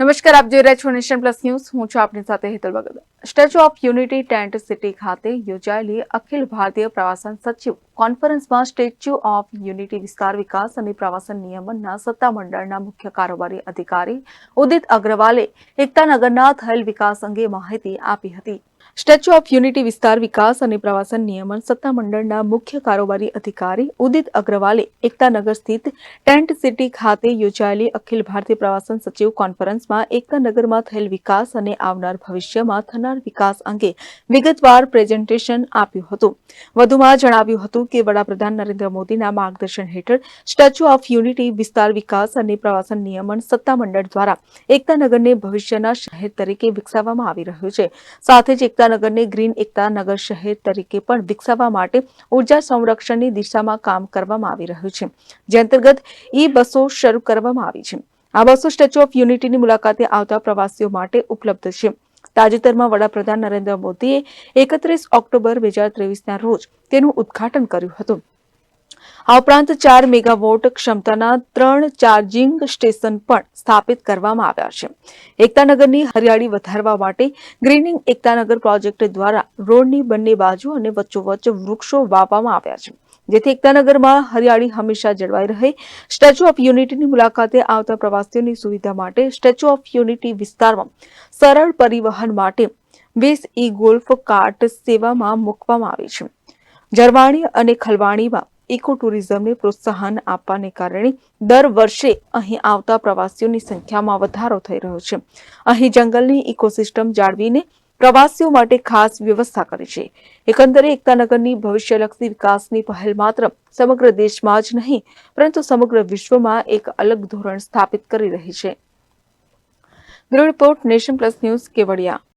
નમસ્કાર, આપ જોઈ રહ્યા છો નેશન પ્લસ ન્યૂઝ. હું છું આપની સાથે Hetal Bhagat statue of unity tent city ખાતે યોજાયેલી અખિલ ભારતીય પ્રવાસન સચિવ કોન્ફરન્સમાં સ્ટેચ્યુ ઓફ યુનિટી વિસ્તાર વિકાસ અને પ્રવાસન નિયમનના સત્તામંડળના મુખ્ય કારોબારી અધિકારી ઉદિત અગ્રવાલે એકતાનગરના થયેલ વિકાસ અંગે માહિતી આપી હતી. સ્ટેચ્યુ ઓફ યુનિટી વિસ્તાર વિકાસ અને પ્રવાસન નિયમન સત્તામંડળના મુખ્ય કારોબારી અધિકારી ઉદિત અગ્રવાલે એકતાનગર સ્થિત ટેન્ટ સિટી ખાતે યોજાયેલી અખિલ ભારતીય પ્રવાસન સચિવ કોન્ફરન્સમાં એકતાનગરમાં થયેલ વિકાસ અને આવનાર ભવિષ્યમાં થનાર વિકાસ અંગે વિગતવાર પ્રેઝન્ટેશન આપ્યું હતું. વધુમાં જણાવ્યું હતું કે વડાપ્રધાન નરેન્દ્ર મોદીના માર્ગદર્શન હેઠળ સ્ટેચ્યુ ઓફ યુનિટી વિસ્તાર વિકાસ અને પ્રવાસન નિયમન સત્તામંડળ દ્વારા એકતાનગરને ભવિષ્યના શહેર તરીકે વિકસાવવામાં આવી રહ્યું છે. સાથે જ એકતાનગરને ગ્રીન એકતાનગર શહેર તરીકે પણ વિકસાવવા માટે ઊર્જા સંરક્ષણની દિશામાં કામ કરવામાં આવી રહ્યું છે. જે અંતર્ગત ઈ બસો શરૂ કરવામાં આવી છે. આ બસો સ્ટેચ્યુ ઓફ યુનિટીની મુલાકાતે આવતા પ્રવાસીઓ માટે ઉપલબ્ધ છે. તાજેતરમાં વડાપ્રધાન નરેન્દ્ર મોદીએ એકત્રીસ ઓક્ટોબર બે હજાર ત્રેવીસના રોજ તેનું ઉદ્ઘાટન કર્યું હતું. આ ઉપરાંત ચાર મેગાવોટ ક્ષમતાના ત્રણ ચાર્જિંગ સ્ટેશન પણ સ્થાપિત કરવામાં આવ્યા છે. એકતાનગરની હરિયાળી વધારવા માટે ગ્રીનિંગ એકતાનગર પ્રોજેક્ટ દ્વારા રોડની બંને બાજુ અને વચ્ચોવચ્ચ વૃક્ષો વાવવામાં આવ્યા છે. જેથી એકતાનગરમાં હરિયાળી હંમેશા જળવાઈ રહે. સ્ટેચ્યુ ઓફ યુનિટીની મુલાકાતે આવતા પ્રવાસીઓની સુવિધા માટે સ્ટેચ્યુ ઓફ યુનિટી વિસ્તારમાં સરળ પરિવહન માટે વીસ ઈ ગોલ્ફ કાર્ટ સેવામાં મૂકવામાં આવી છે. જરવાણી અને ખલવાણીમાં ઇકો પ્રોત્સાહન આપવાને કારણે દર વર્ષે અહીં આવતા પ્રવાસીઓની સંખ્યામાં વધારો થઈ રહ્યો છે. અહીં જંગલની ઇકોસિસ્ટમ જાળવીને પ્રવાસીઓ માટે ખાસ વ્યવસ્થા કરી છે. એકંદરે એકતાનગરની ભવિષ્યલક્ષી વિકાસની પહેલ માત્ર સમગ્ર દેશમાં જ નહીં, પરંતુ સમગ્ર વિશ્વમાં એક અલગ ધોરણ સ્થાપિત કરી રહી છે. Report nation plus news Kevadia.